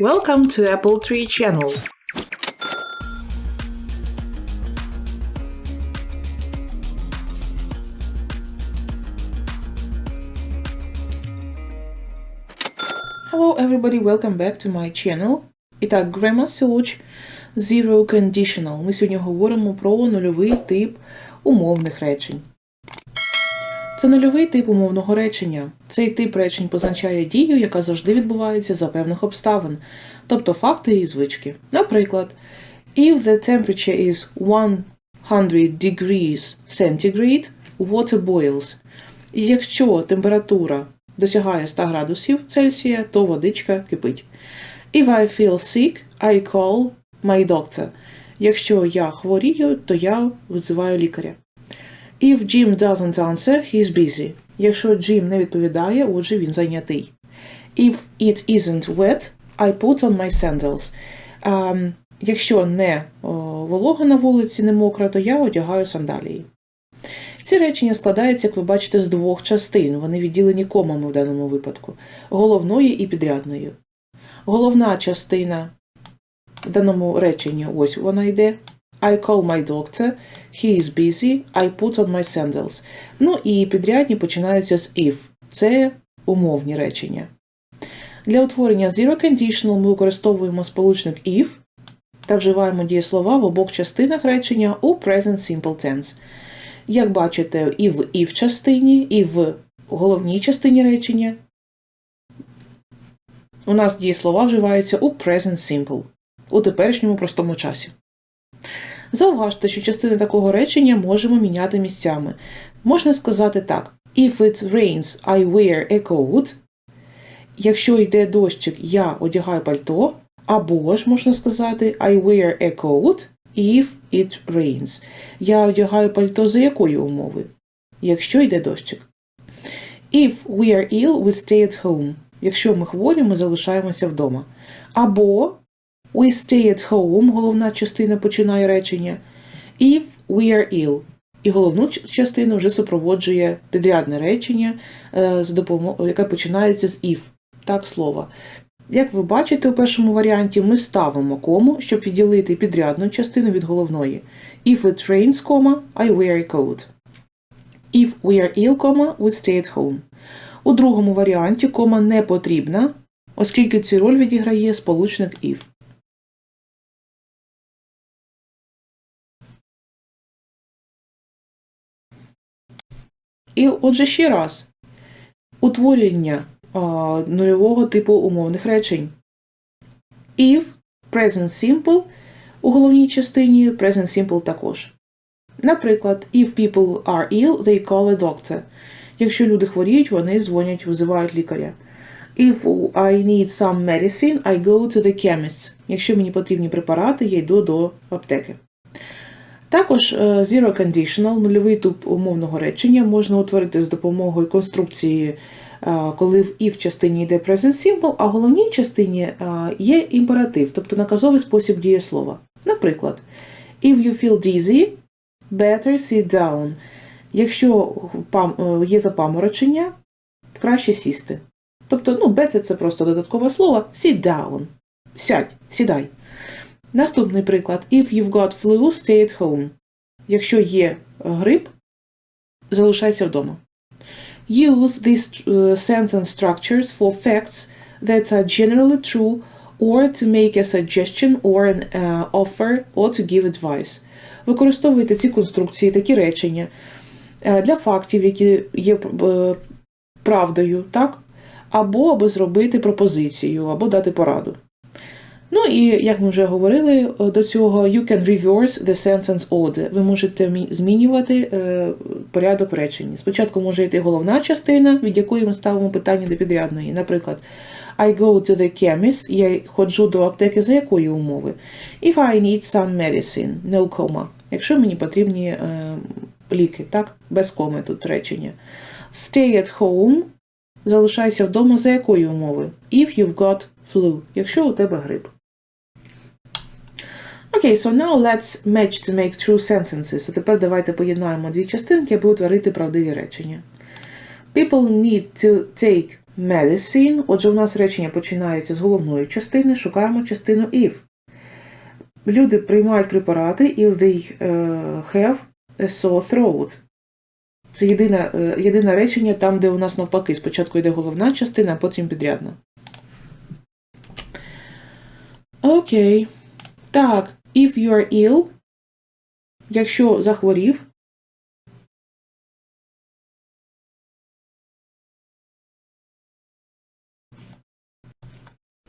Welcome to Apple Tree Channel. Hello everybody, welcome back to my channel. І так, Grammar Search Zero Conditional. Ми сьогодні говоримо про нульовий тип умовних речень. Це нульовий тип умовного речення. Цей тип речень позначає дію, яка завжди відбувається за певних обставин, тобто факти і звички. Наприклад, if the temperature is 100 degrees centigrade, water boils. І якщо температура досягає 100 градусів Цельсія, то водичка кипить. If I feel sick, I call my doctor. Якщо я хворію, то я визиваю лікаря. If Jim doesn't answer, he's busy. Якщо Джим не відповідає, отже він зайнятий. If it isn't wet, I put on my sandals. Um, якщо не о, волого на вулиці, не мокро, то я одягаю сандалії. Ці речення складаються, як ви бачите, з двох частин. Вони відділені комами в даному випадку головною і підрядною. Головна частина в даному реченні ось вона йде. I call my doctor, he is busy, I put on my sandals. Ну і підрядні починаються з if. Це умовні речення. Для утворення zero conditional ми використовуємо сполучник if та вживаємо дієслова в обох частинах речення у present simple tense. Як бачите, і в if частині, і в головній частині речення у нас дієслова вживаються у present simple, у теперішньому простому часі. Зауважте, що частини такого речення можемо міняти місцями. Можна сказати так: If it rains, I wear a coat. Якщо йде дощик, я одягаю пальто. Або ж можна сказати I wear a coat if it rains. Я одягаю пальто за якої умови? Якщо йде дощик. If we are ill, we stay at home. Якщо ми хворі, ми залишаємося вдома. Або We stay at home, головна частина починає речення. If we are ill. І головну частину вже супроводжує підрядне речення, допомогою, яке починається з if. Так, слово. Як ви бачите у першому варіанті, ми ставимо кому, щоб відділити підрядну частину від головної. If it rains, I wear a coat. If we are ill, we stay at home. У другому варіанті кома не потрібна, оскільки цю роль відіграє сполучник if. І отже ще раз, утворення а, нульового типу умовних речень. If present simple у головній частині present simple також. Наприклад, if people are ill, they call a doctor. Якщо люди хворіють, вони дзвонять, визивають лікаря. If I need some medicine, I go to the chemist. Якщо мені потрібні препарати, я йду до аптеки. Також zero conditional, нульовий тип умовного речення можна утворити з допомогою конструкції, коли в і в частині йде present simple, а в головній частині є імператив, тобто наказовий спосіб дієслова. Наприклад, if you feel dizzy, better sit down. Якщо є запаморочення, краще сісти. Тобто, ну, better – це просто додаткове слово sit down. Сядь, сідай. Наступний приклад. If you've got flu, stay at home. Якщо є грип, залишайся вдома. Use these sentence structures for facts that are generally true or to make a suggestion or an uh, offer or to give advice. Використовуйте ці конструкції, такі речення для фактів, які є правдою, так? або аби зробити пропозицію, або дати пораду. Ну і як ми вже говорили до цього, you can reverse the sentence order. Ви можете змінювати е, порядок речення. Спочатку може йти головна частина, від якої ми ставимо питання до підрядної. Наприклад, I go to the chemist, я ходжу до аптеки за якої умови? If I need some medicine, no comma. Якщо мені потрібні е, ліки, так? Без коми тут речення. Stay at home. Залишайся вдома за якої умови? If you've got flu, якщо у тебе грип. Окей, okay, so now let's match to make true sentences. А тепер давайте поєднаємо дві частинки, аби утворити правдиві речення. People need to take medicine. Отже, у нас речення починається з головної частини, шукаємо частину if. Люди приймають препарати if they е, have a sore throat. Це єдине, е, єдине речення там, де у нас навпаки. Спочатку йде головна частина, а потім підрядна. Окей. Так, if you are ill, якщо захворів.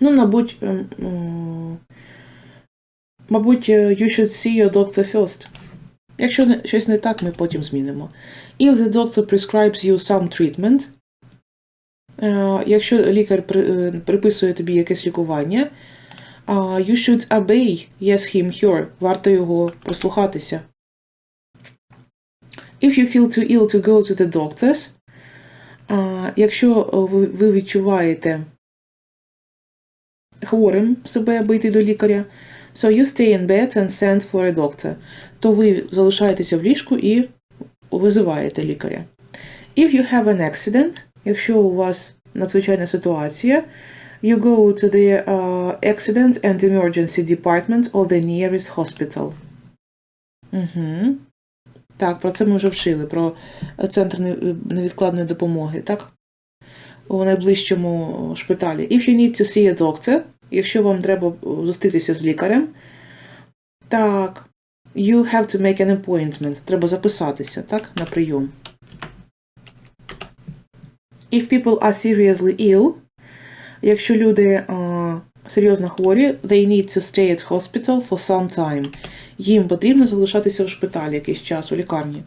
Ну, мабуть, ем, мабуть, е, you should see your doctor first. Якщо щось не так, ми потім змінимо. If the doctor prescribes you some treatment, е, якщо лікар е, приписує тобі якесь лікування, you should obey yes him her. Варто його прислухатися. If you feel too ill to go to the doctors, якщо ви, відчуваєте хворим себе, аби йти до лікаря, so you stay in bed and send for a doctor, то ви залишаєтеся в ліжку і визиваєте лікаря. If you have an accident, якщо у вас надзвичайна ситуація, you go to the uh, accident and emergency department of the nearest hospital. Угу. Так, про це ми вже вшили, про центр невідкладної допомоги, так? У найближчому шпиталі. If you need to see a doctor, якщо вам треба зустрітися з лікарем, так, you have to make an appointment. Треба записатися, так, на прийом. If people are seriously ill, якщо люди серйозно хворі, they need to stay at hospital for some time. Їм потрібно залишатися в шпиталі якийсь час у лікарні.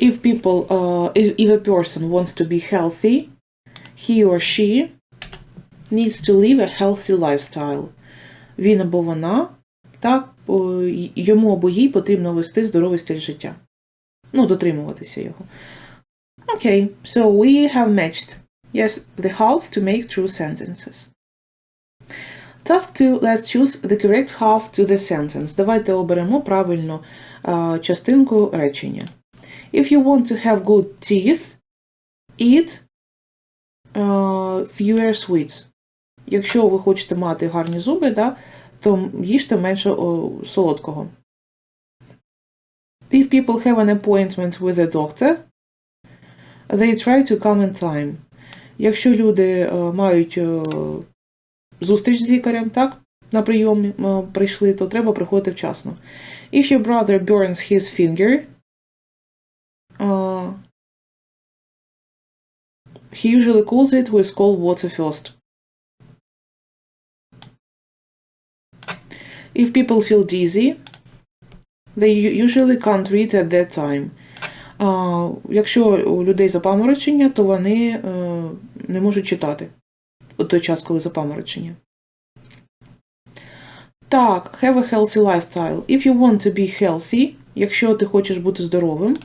If people, uh, if, if a person wants to be healthy, he or she needs to live a healthy lifestyle. Він або вона, так, йому або їй потрібно вести здоровий стиль життя. Ну, дотримуватися його. Okay, so we have matched. Yes, the halves to make true sentences. Task 2. Let's choose the correct half to the sentence. Давайте оберемо правильну а, частинку речення. If you want to have good teeth, eat uh, fewer sweets. Якщо ви хочете мати гарні зуби, да, то їжте менше о, солодкого. If people have an appointment with a doctor, they try to come in time. Якщо люди е, мають е, зустріч з лікарем, так, на прийомі е, прийшли, то треба приходити вчасно. If your brother burns his finger, uh, he usually cools it with cold water first. If people feel dizzy, they usually can't read at that time. Якщо у людей запаморочення, то вони е, не можуть читати у той час, коли запаморочення. Так, have a healthy lifestyle. If you want to be healthy, якщо ти хочеш бути здоровим,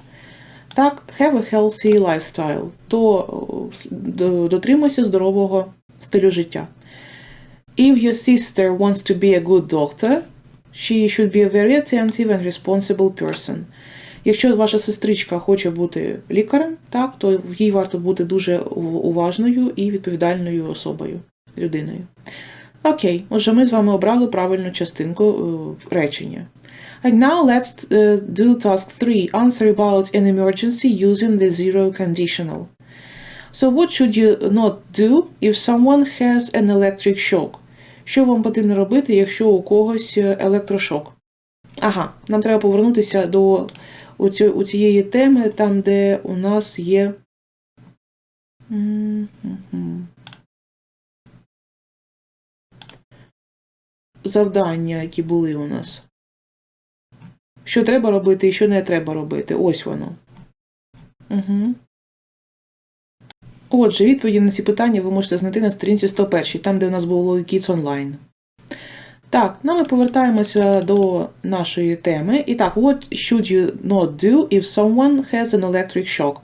так, have a healthy lifestyle, то дотримуйся здорового стилю життя. If your sister wants to be a good doctor, she should be a very attentive and responsible person. Якщо ваша сестричка хоче бути лікарем, так, то їй варто бути дуже уважною і відповідальною особою, людиною. Окей, отже, ми з вами обрали правильну частинку е, речення. And now let's uh, do task 3. Answer about an emergency using the zero conditional. So what should you not do if someone has an electric shock? Що вам потрібно робити, якщо у когось е, електрошок? Ага, нам треба повернутися до у, цієї теми, там, де у нас є. Завдання, які були у нас. Що треба робити і що не треба робити. Ось воно. Угу. Отже, відповіді на ці питання ви можете знайти на сторінці 101, там, де у нас було Kids Online. Так, ну ми повертаємося до нашої теми. І так, what should you not do if someone has an electric shock?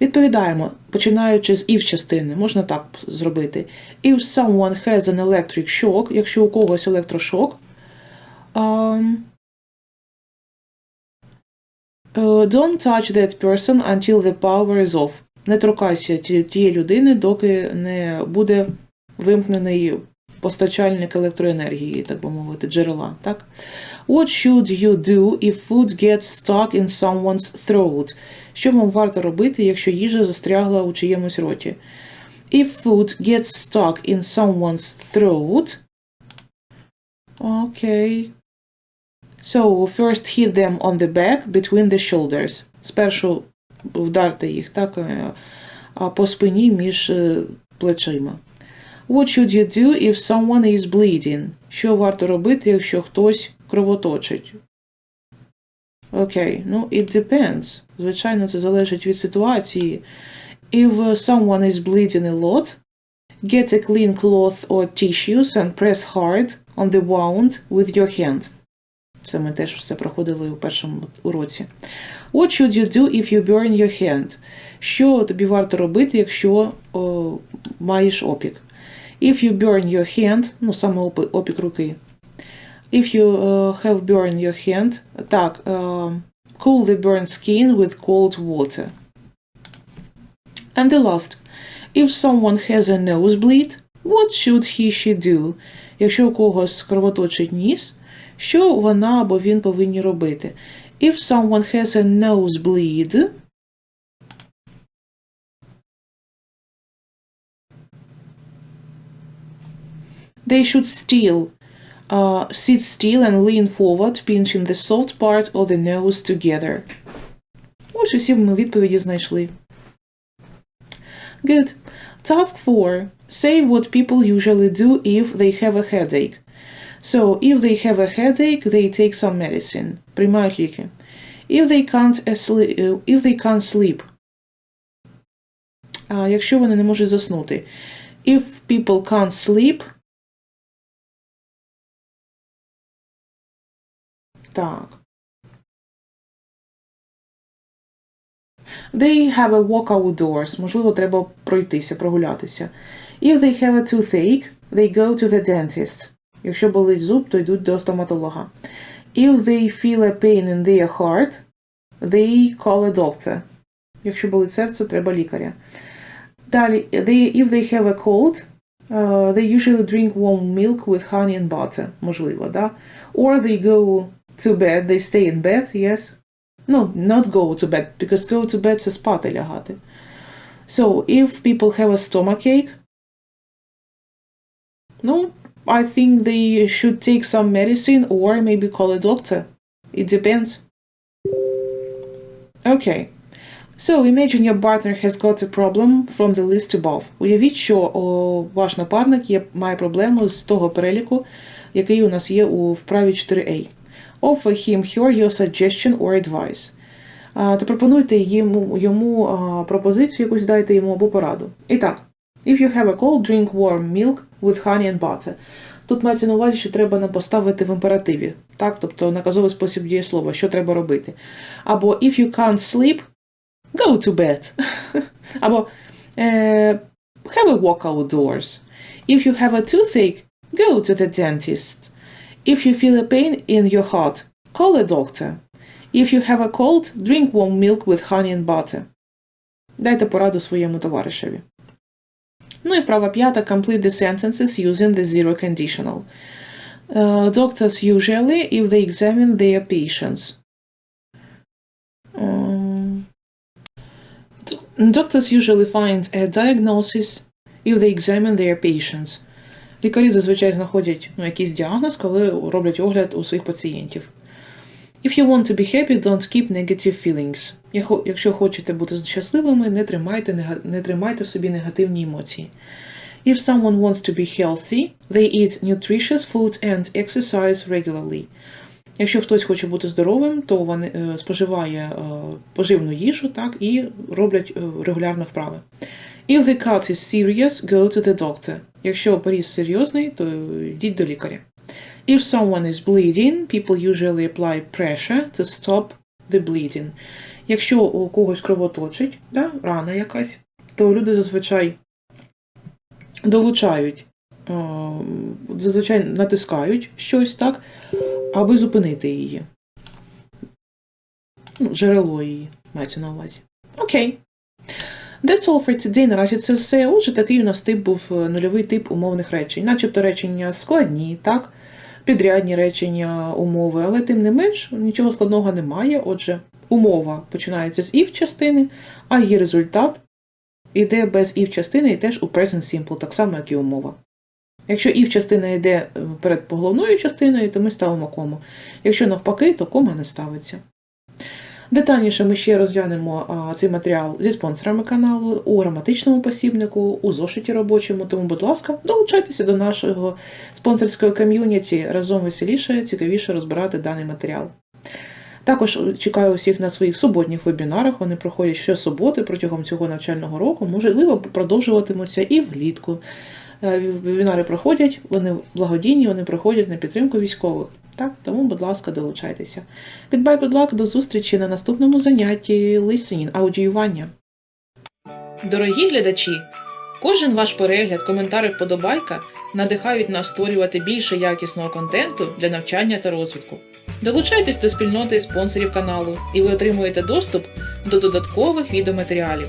Відповідаємо, починаючи з if частини, можна так зробити. If someone has an electric shock, якщо у когось електрошок, um, don't touch that person until the power is off. не торкайся тієї людини, доки не буде вимкнений постачальник електроенергії, так би мовити, джерела. Так? What should you do if food gets stuck in someone's throat? Що вам варто робити, якщо їжа застрягла у чиємусь роті? If food gets stuck in someone's throat. Okay. So, first hit them on the back between the shoulders. Спершу вдарте їх так, е, по спині між е, плечима. What should you do if someone is bleeding? Що варто робити, якщо хтось кровоточить? Окей, ну, it depends. Звичайно, це залежить від ситуації. If uh, someone is bleeding a lot, get a clean cloth or tissues and press hard on the wound with your hand. Це ми теж це проходили у першому уроці. What should you do if you burn your hand? Що тобі варто робити, якщо о, маєш опік? If you burn your hand, ну саме опі- опік руки. If you uh, have burned your hand, так, uh, cool the burned skin with cold water. And the last. If someone has a nosebleed, what should he she do? Якщо у когось кровоточить ніс, що вона або він повинні робити? If someone has a nosebleed, they should still uh, sit still and lean forward, pinching the soft part of the nose together. Ось усі ми відповіді знайшли. Good. Task 4. Say what people usually do if they have a headache. So, if they have a headache, they take some medicine. Приймають ліки. If they can't, asleep, uh, if they can't sleep. А, якщо вони не можуть заснути. If people can't sleep. Так. They have a walk outdoors. Можливо, треба пройтися, прогулятися. If they have a toothache, they go to the dentist. Якщо болить зуб, то йдуть до стоматолога. If they feel a pain in their heart, they call a doctor. Якщо болить серце, треба лікаря. Далі, they, if they have a cold, uh, they usually drink warm milk with honey and butter. Можливо, да? Or they go to bed, they stay in bed, yes. No, not go to bed, because go to bed це спати лягати. So, if people have a stomachache, no, I think they should take some medicine or maybe call a doctor. It depends. Okay. So, imagine your partner has got a problem from the list above. Уявіть, що о, ваш напарник є, має проблему з того переліку, який у нас є у вправі 4a. Offer him her your suggestion or advice. То пропонуйте йому, йому пропозицію, якусь дайте йому або пораду. І так, if you have a cold, drink warm milk with honey and butter. Тут мається на увазі, що треба поставити в імперативі, так? тобто наказовий спосіб дієслова, що треба робити. Або if you can't sleep, go to bed. Або е, have a walk outdoors. If you have a toothache, go to the dentist. If you feel a pain in your heart, call a doctor. If you have a cold, drink warm milk with honey and butter. Дайте пораду своєму товаришеві. Ну і вправа п'ята. Complete the sentences using the zero conditional. Uh, doctors usually, if they examine their patients. Um, do- doctors usually find a diagnosis if they examine their patients. Лікарі зазвичай знаходять ну, якийсь діагноз, коли роблять огляд у своїх пацієнтів. If you want to be happy, don't keep negative feelings. Якщо хочете бути щасливими, не тримайте, не тримайте в собі негативні емоції. If someone wants to be healthy, they eat nutritious food and exercise regularly. Якщо хтось хоче бути здоровим, то вони е, споживає е, поживну їжу, так, і роблять е, регулярно вправи. If the cut is serious, go to the doctor. Якщо поріз серйозний, то йдіть до лікаря. If someone is bleeding, people usually apply pressure to stop the bleeding. Якщо у когось кровоточить, да, рана якась, то люди зазвичай долучають, е, зазвичай натискають щось так, аби зупинити її. Ну, джерело її мається на увазі. Окей. That's all for today. Наразі це все. Отже, такий у нас тип був е, нульовий тип умовних речень. Начебто речення складні, так? Підрядні речення умови, але тим не менш нічого складного немає. Отже, умова починається з if частини, а її результат іде без if частини і теж у present simple, так само, як і умова. Якщо if частина йде е, перед поголовною частиною, то ми ставимо кому. Якщо навпаки, то кома не ставиться. Детальніше ми ще розглянемо цей матеріал зі спонсорами каналу у граматичному посібнику, у зошиті робочому. Тому, будь ласка, долучайтеся до нашого спонсорського ком'юніті. Разом веселіше, цікавіше розбирати даний матеріал. Також чекаю усіх на своїх суботніх вебінарах. Вони проходять щосуботи протягом цього навчального року. Можливо, продовжуватимуться і влітку. Е, Вебінари проходять, вони благодійні, вони проходять на підтримку військових. Так, тому, будь ласка, долучайтеся. Goodbye, good luck, до зустрічі на наступному занятті listening, аудіювання. Дорогі глядачі, кожен ваш перегляд, коментар і вподобайка надихають нас створювати більше якісного контенту для навчання та розвитку. Долучайтесь до спільноти спонсорів каналу, і ви отримуєте доступ до додаткових відеоматеріалів.